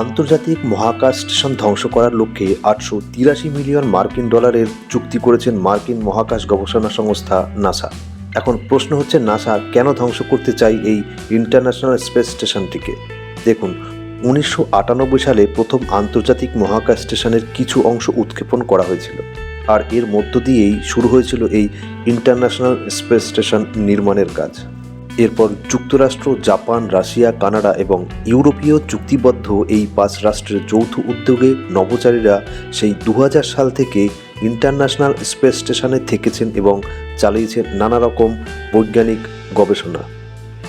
আন্তর্জাতিক মহাকাশ স্টেশন ধ্বংস করার লক্ষ্যে আটশো তিরাশি মিলিয়ন মার্কিন ডলারের চুক্তি করেছেন মার্কিন মহাকাশ গবেষণা সংস্থা নাসা। এখন প্রশ্ন হচ্ছে, নাসা কেন ধ্বংস করতে চাই এই ইন্টারন্যাশনাল স্পেস স্টেশনটিকে? দেখুন, উনিশশো আটানব্বই সালে প্রথম আন্তর্জাতিক মহাকাশ স্টেশনের কিছু অংশ উৎক্ষেপণ করা হয়েছিল। আর এর মধ্য দিয়েই শুরু হয়েছিল এই ইন্টারন্যাশনাল স্পেস স্টেশন নির্মাণের কাজ। এরপর যুক্তরাষ্ট্র, জাপান, রাশিয়া, কানাডা এবং ইউরোপীয় চুক্তিবদ্ধ এই পাঁচ রাষ্ট্রের যৌথ উদ্যোগে নভোচারীরা সেই দু হাজার সাল থেকে ইন্টারন্যাশনাল স্পেস স্টেশনে থেকেছেন এবং চালিয়েছেন নানা রকম বৈজ্ঞানিক গবেষণা।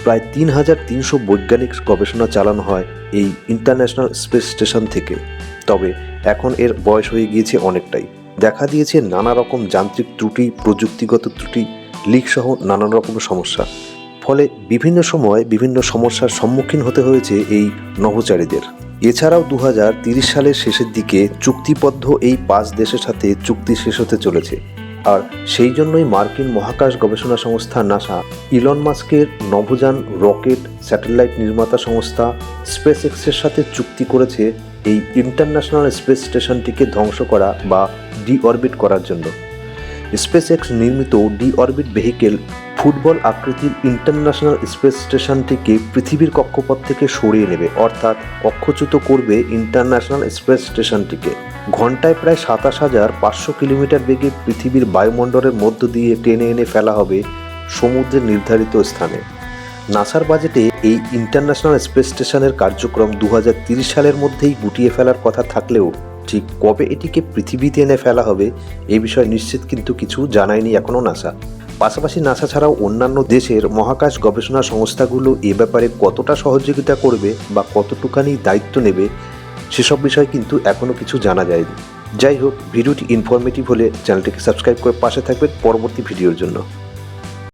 প্রায় তিন হাজার তিনশো বৈজ্ঞানিক গবেষণা চালানো হয় এই ইন্টারন্যাশনাল স্পেস স্টেশন থেকে। তবে এখন এর বয়স হয়ে গিয়েছে অনেকটাই। দেখা দিয়েছে নানা রকম যান্ত্রিক ত্রুটি, প্রযুক্তিগত ত্রুটি লিক সহ নানান রকম সমস্যা। ফলে বিভিন্ন সময় বিভিন্ন সমস্যার সম্মুখীন হতে হয়েছে এই নভোচারীদের। এছাড়াও দু সালের শেষের দিকে চুক্তিবদ্ধ এই পাঁচ দেশের সাথে চুক্তি শেষ হতে চলেছে। আর সেই জন্যই মার্কিন মহাকাশ গবেষণা সংস্থা নাসা, ইলন মাস্কের নভোযান রকেট স্যাটেলাইট নির্মাতা সংস্থা স্পেস এক্সের সাথে চুক্তি করেছে এই ইন্টারন্যাশনাল স্পেস স্টেশনটিকে ধ্বংস করা বা ডিঅরবিট করার জন্য। স্পেস এক্স নির্মিত ডি অরবিট ভেহিকেল ফুটবল আকৃতির ইন্টারন্যাশনাল স্পেস স্টেশনটিকে পৃথিবীর কক্ষপথ থেকে সরিয়ে নেবে, অর্থাৎ কক্ষচ্যুত করবে ইন্টারন্যাশনাল স্পেস স্টেশনটিকে। ঘন্টায় প্রায় সাতাশ হাজার পাঁচশো কিলোমিটার বেগে পৃথিবীর বায়ুমণ্ডলের মধ্য দিয়ে টেনে এনে ফেলা হবে সমুদ্রের নির্ধারিত স্থানে। নাসার বাজেটে এই ইন্টারন্যাশনাল স্পেস স্টেশনের কার্যক্রম দু সালের মধ্যেই গুটিয়ে ফেলার কথা থাকলেও ঠিক কবে এটিকে পৃথিবীতে এনে ফেলা হবে এ বিষয়ে নিশ্চিত কিন্তু কিছু জানায়নি এখনও নাসা। পাশাপাশি নাসা ছাড়াও অন্যান্য দেশের মহাকাশ গবেষণা সংস্থাগুলো এ ব্যাপারে কতটা সহযোগিতা করবে বা কতটুকানি দায়িত্ব নেবে, সেসব বিষয়ে কিন্তু এখনও কিছু জানা যায়নি। যাই হোক, ভিডিওটি ইনফরমেটিভ হলে চ্যানেলটিকে সাবস্ক্রাইব করে পাশে থাকবেন পরবর্তী ভিডিওর জন্য।